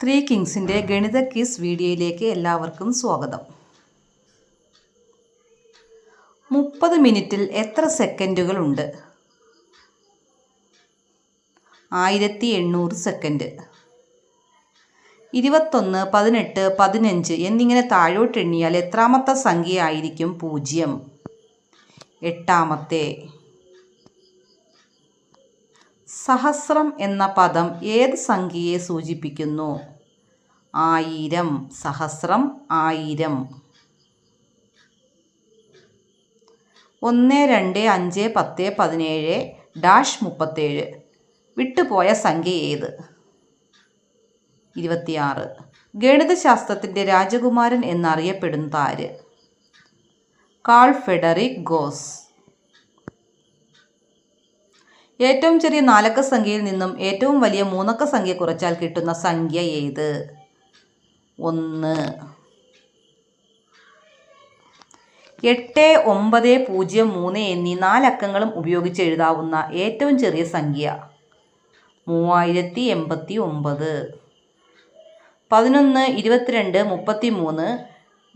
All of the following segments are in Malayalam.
ത്രീ കിങ്സിന്റെ ഗണിത ക്വിസ് വീഡിയോയിലേക്ക് എല്ലാവർക്കും സ്വാഗതം. മുപ്പത് മിനിറ്റിൽ എത്ര സെക്കൻഡുകളുണ്ട് ആയിരത്തി എണ്ണൂറ് സെക്കൻഡ്. ഇരുപത്തൊന്ന് പതിനെട്ട് പതിനഞ്ച് എന്നിങ്ങനെ താഴോട്ടെണ്ണിയാൽ എത്രാമത്തെ സംഖ്യയായിരിക്കും പൂജ്യം? എട്ടാമത്തെ. സഹസ്രം എന്ന പദം ഏത് സംഖ്യയെ സൂചിപ്പിക്കുന്നു? ആയിരം സഹസ്രം ആയിരം. ഒന്ന് രണ്ട് അഞ്ച് പത്ത് പതിനേഴ് ഡാഷ് മുപ്പത്തേഴ്. വിട്ടുപോയ സംഖ്യ ഏത്? ഇരുപത്തിയാറ്. ഗണിതശാസ്ത്രത്തിന്റെ രാജകുമാരൻ എന്നറിയപ്പെടുന്നത് ആര് കാൾ ഫെഡറിക് ഗോസ്. ഏറ്റവും ചെറിയ നാലക്ക സംഖ്യയിൽ നിന്നും ഏറ്റവും വലിയ മൂന്നക്ക സംഖ്യ കുറച്ചാൽ കിട്ടുന്ന സംഖ്യ ഏത്? ഒന്ന്. എട്ട് ഒമ്പത് പൂജ്യം മൂന്ന് എന്നീ നാലക്കങ്ങളും ഉപയോഗിച്ച് എഴുതാവുന്ന ഏറ്റവും ചെറിയ സംഖ്യ. മൂവായിരത്തി എൺപത്തി ഒമ്പത്. പതിനൊന്ന് ഇരുപത്തിരണ്ട് മുപ്പത്തി മൂന്ന്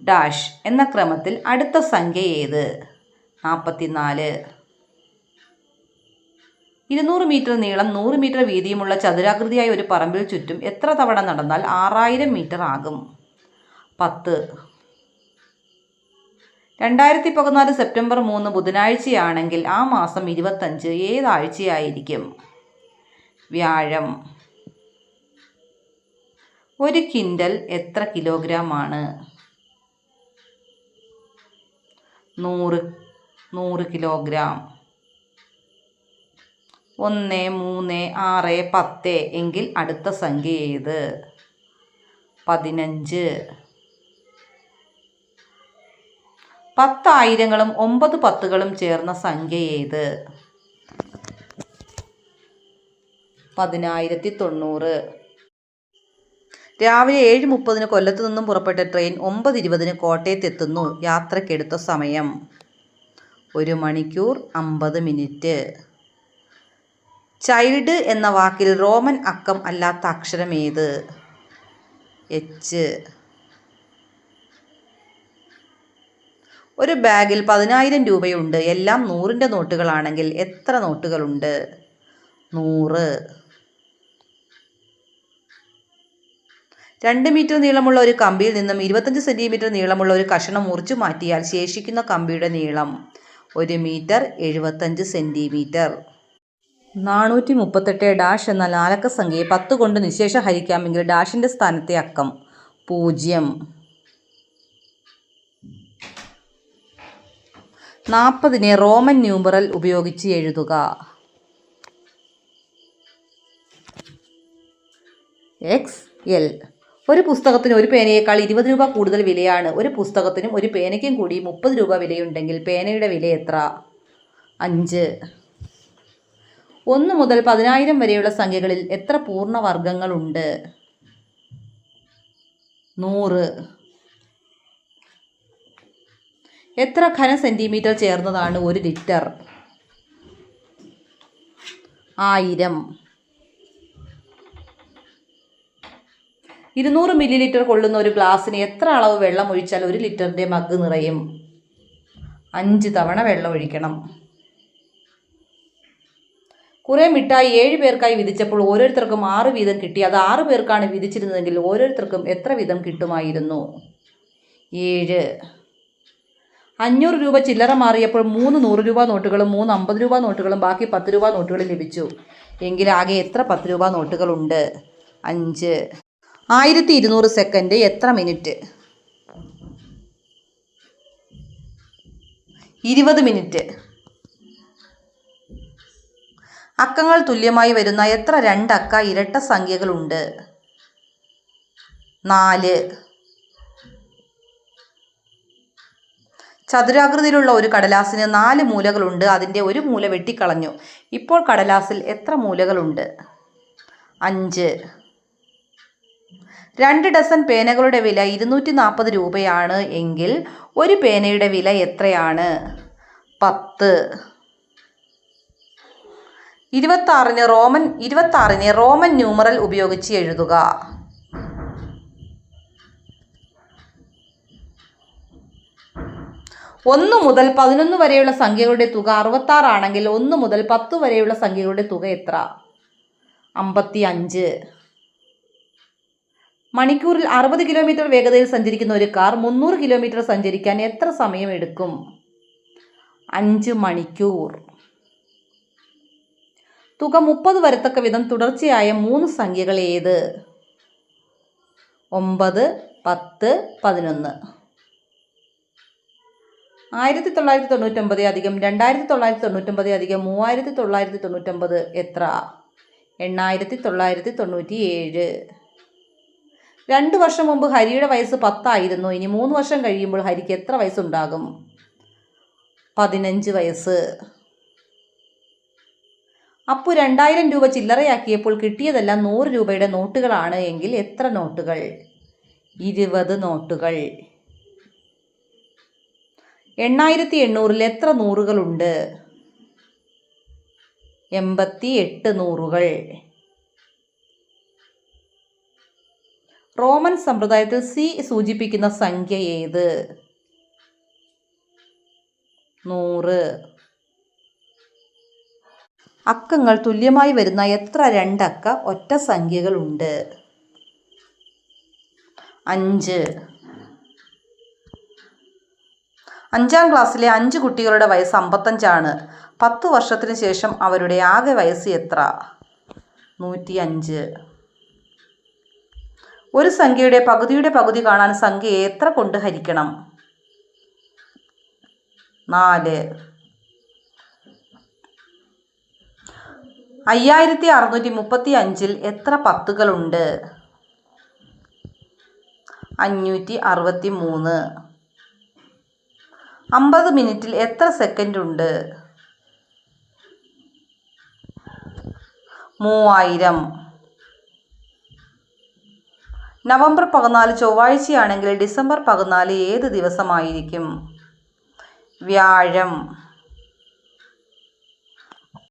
ഡാഷ് എന്ന ക്രമത്തിൽ അടുത്ത സംഖ്യ ഏത്? നാൽപ്പത്തിനാല് ഇരുന്നൂറ് മീറ്റർ നീളം നൂറ് മീറ്റർ വീതിയുമുള്ള ചതുരാകൃതിയായ ഒരു പറമ്പിൽ ചുറ്റും എത്ര തവണ നടന്നാൽ ആറായിരം മീറ്റർ ആകും? പത്ത്. രണ്ടായിരത്തി പതിനാല് സെപ്റ്റംബർ മൂന്ന് ബുധനാഴ്ചയാണെങ്കിൽ ആ മാസം ഇരുപത്തഞ്ച് ഏതാഴ്ചയായിരിക്കും? വ്യാഴം. ഒരു കിൻഡൽ എത്ര കിലോഗ്രാം ആണ് നൂറ് നൂറ് കിലോഗ്രാം. ഒന്ന് മൂന്ന് ആറ് പത്ത് എങ്കിൽ അടുത്ത സംഖ്യ ഏത്? പതിനഞ്ച്. പത്തായിരങ്ങളും ഒമ്പത് പത്തുകളും ചേർന്ന സംഖ്യ ഏത്? പതിനായിരത്തി തൊണ്ണൂറ് രാവിലെ ഏഴ് മുപ്പതിന് കൊല്ലത്തു നിന്നും പുറപ്പെട്ട ട്രെയിൻ ഒമ്പത് ഇരുപതിന് കോട്ടയത്തെത്തുന്നു. യാത്രക്കെടുത്ത സമയം ഒരു മണിക്കൂർ അമ്പത് മിനിറ്റ്. ചൈൽഡ് എന്ന വാക്കിൽ റോമൻ അക്കം അല്ലാത്ത അക്ഷരം ഏത് എച്ച് ഒരു ബാഗിൽ പതിനായിരം രൂപയുണ്ട്. എല്ലാം നൂറിന്റെ നോട്ടുകളാണെങ്കിൽ എത്ര നോട്ടുകളുണ്ട്? നൂറ്. രണ്ട് മീറ്റർ നീളമുള്ള ഒരു കമ്പിയിൽ നിന്നും ഇരുപത്തഞ്ച് സെന്റിമീറ്റർ നീളമുള്ള ഒരു കഷണം മുറിച്ചു മാറ്റിയാൽ ശേഷിക്കുന്ന കമ്പിയുടെ നീളം ഒരു മീറ്റർ എഴുപത്തഞ്ച് സെന്റിമീറ്റർ നാനൂറ്റി മുപ്പത്തെട്ട് ഡാഷ് എന്ന നാലക്ക സംഖ്യയെ പത്ത് കൊണ്ട് നിശേഷം ഹരിക്കാമെങ്കിൽ ഡാഷിന്റെ സ്ഥാനത്തെ അക്കം പൂജ്യം. നാൽപ്പതിനെ റോമൻ ന്യൂമറൽ ഉപയോഗിച്ച് എഴുതുക. എക്സ് എൽ ഒരു പുസ്തകത്തിന് ഒരു പേനയേക്കാൾ ഇരുപത് രൂപ കൂടുതൽ വിലയാണ്. ഒരു പുസ്തകത്തിനും ഒരു പേനയ്ക്കും കൂടി മുപ്പത് രൂപ വിലയുണ്ടെങ്കിൽ പേനയുടെ വില എത്ര? അഞ്ച്. ഒന്ന് മുതൽ പതിനായിരം വരെയുള്ള സംഖ്യകളിൽ എത്ര പൂർണവർഗങ്ങളുണ്ട്? നൂറ്. എത്ര ഘന സെന്റിമീറ്റർ ചേർന്നതാണ് ഒരു ലിറ്റർ? ആയിരം. ഇരുന്നൂറ് മില്ലി ലിറ്റർ കൊള്ളുന്ന ഒരു ഗ്ലാസ്സിന് എത്ര അളവ് വെള്ളം ഒഴിച്ചാൽ ഒരു ലിറ്ററിന്റെ മഗ് നിറയും? അഞ്ച് തവണ വെള്ളം ഒഴിക്കണം. കുറേ മിഠായി ഏഴ് പേർക്കായി വിധിച്ചപ്പോൾ ഓരോരുത്തർക്കും ആറ് വീതം കിട്ടി. അത് ആറ് പേർക്കാണ് വിധിച്ചിരുന്നതെങ്കിൽ ഓരോരുത്തർക്കും എത്ര വീതം കിട്ടുമായിരുന്നു? ഏഴ്. അഞ്ഞൂറ് രൂപ ചില്ലറ മാറിയപ്പോൾ മൂന്ന് നൂറ് രൂപ നോട്ടുകളും മൂന്ന് അമ്പത് രൂപ നോട്ടുകളും ബാക്കി പത്ത് രൂപ നോട്ടുകളും ലഭിച്ചു. എങ്കിൽ ആകെ എത്ര പത്ത് രൂപ നോട്ടുകളുണ്ട്? അഞ്ച്. ആയിരത്തി ഇരുന്നൂറ് സെക്കൻഡ്. എത്ര മിനിറ്റ്? ഇരുപത് മിനിറ്റ്. അക്കങ്ങൾ തുല്യമായി വരുന്ന എത്ര രണ്ടക്ക ഇരട്ട സംഖ്യകളുണ്ട്? നാല്. ചതുരാകൃതിയിലുള്ള ഒരു കടലാസിന് നാല് മൂലകളുണ്ട്. അതിന്റെ ഒരു മൂല വെട്ടിക്കളഞ്ഞു. ഇപ്പോൾ കടലാസിൽ എത്ര മൂലകളുണ്ട്? അഞ്ച്. രണ്ട് ഡസൻ പേനകളുടെ വില ഇരുന്നൂറ്റി നാൽപ്പത് രൂപയാണ് എങ്കിൽ ഒരു പേനയുടെ വില എത്രയാണ്? പത്ത്. ഇരുപത്താറിന് റോമൻ ഇരുപത്താറിന് റോമൻ ന്യൂമറൽ ഉപയോഗിച്ച് എഴുതുക. ഒന്ന് മുതൽ പതിനൊന്ന് വരെയുള്ള സംഖ്യകളുടെ തുക അറുപത്താറാണെങ്കിൽ ഒന്ന് മുതൽ പത്ത് വരെയുള്ള സംഖ്യകളുടെ തുക എത്ര? അമ്പത്തി അഞ്ച് മണിക്കൂറിൽ അറുപത് കിലോമീറ്റർ വേഗതയിൽ സഞ്ചരിക്കുന്ന ഒരു കാർ മുന്നൂറ് കിലോമീറ്റർ സഞ്ചരിക്കാൻ എത്ര സമയമെടുക്കും? അഞ്ച് മണിക്കൂർ. തുക മുപ്പത് വരത്തക്ക വിധം തുടർച്ചയായ മൂന്ന് സംഖ്യകൾ ഏത്? ഒമ്പത് പത്ത് പതിനൊന്ന്. ആയിരത്തി തൊള്ളായിരത്തി തൊണ്ണൂറ്റൊമ്പത് അധികം രണ്ടായിരത്തി തൊള്ളായിരത്തി തൊണ്ണൂറ്റൊമ്പത് അധികം മൂവായിരത്തി തൊള്ളായിരത്തി തൊണ്ണൂറ്റൊമ്പത് എത്ര? എണ്ണായിരത്തി തൊള്ളായിരത്തി തൊണ്ണൂറ്റി ഏഴ് രണ്ട് വർഷം മുമ്പ് ഹരിയുടെ വയസ്സ് പത്തായിരുന്നു. ഇനി മൂന്ന് വർഷം കഴിയുമ്പോൾ ഹരിക്ക് എത്ര വയസ്സുണ്ടാകും? പതിനഞ്ച് വയസ്സ്. അപ്പു രണ്ടായിരം രൂപ ചില്ലറയാക്കിയപ്പോൾ കിട്ടിയതെല്ലാം നൂറ് രൂപയുടെ നോട്ടുകളാണ് എങ്കിൽ എത്ര നോട്ടുകൾ? ഇരുപത് നോട്ടുകൾ. എണ്ണായിരത്തി എണ്ണൂറിൽ എത്ര നൂറുകളുണ്ട് എൺപത്തി എട്ട് നൂറുകൾ. റോമൻ സമ്പ്രദായത്തിൽ സി സൂചിപ്പിക്കുന്ന സംഖ്യ ഏത്? നൂറ്. അക്കങ്ങൾ തുല്യമായി വരുന്ന എത്ര രണ്ടക്ക ഒറ്റ സംഖ്യകളുണ്ട്? അഞ്ച്. അഞ്ചാം ക്ലാസ്സിലെ അഞ്ച് കുട്ടികളുടെ വയസ്സ് അമ്പത്തഞ്ചാണ്. പത്ത് വർഷത്തിന് ശേഷം അവരുടെ ആകെ വയസ്സ് എത്ര? നൂറ്റി അഞ്ച്. ഒരു സംഖ്യയുടെ പകുതിയുടെ പകുതി കാണാൻ സംഖ്യയെ എത്ര കൊണ്ട് ഹരിക്കണം? നാല്. അയ്യായിരത്തി അറുന്നൂറ്റി മുപ്പത്തി അഞ്ചിൽ എത്ര പത്തുകളുണ്ട്? അഞ്ഞൂറ്റി അറുപത്തി മൂന്ന് അമ്പത് മിനിറ്റിൽ എത്ര സെക്കൻഡ് ഉണ്ട് മൂവായിരം. നവംബർ പതിനാല് ചൊവ്വാഴ്ചയാണെങ്കിൽ ഡിസംബർ പതിനാല് ഏത് ദിവസമായിരിക്കും? വ്യാഴം.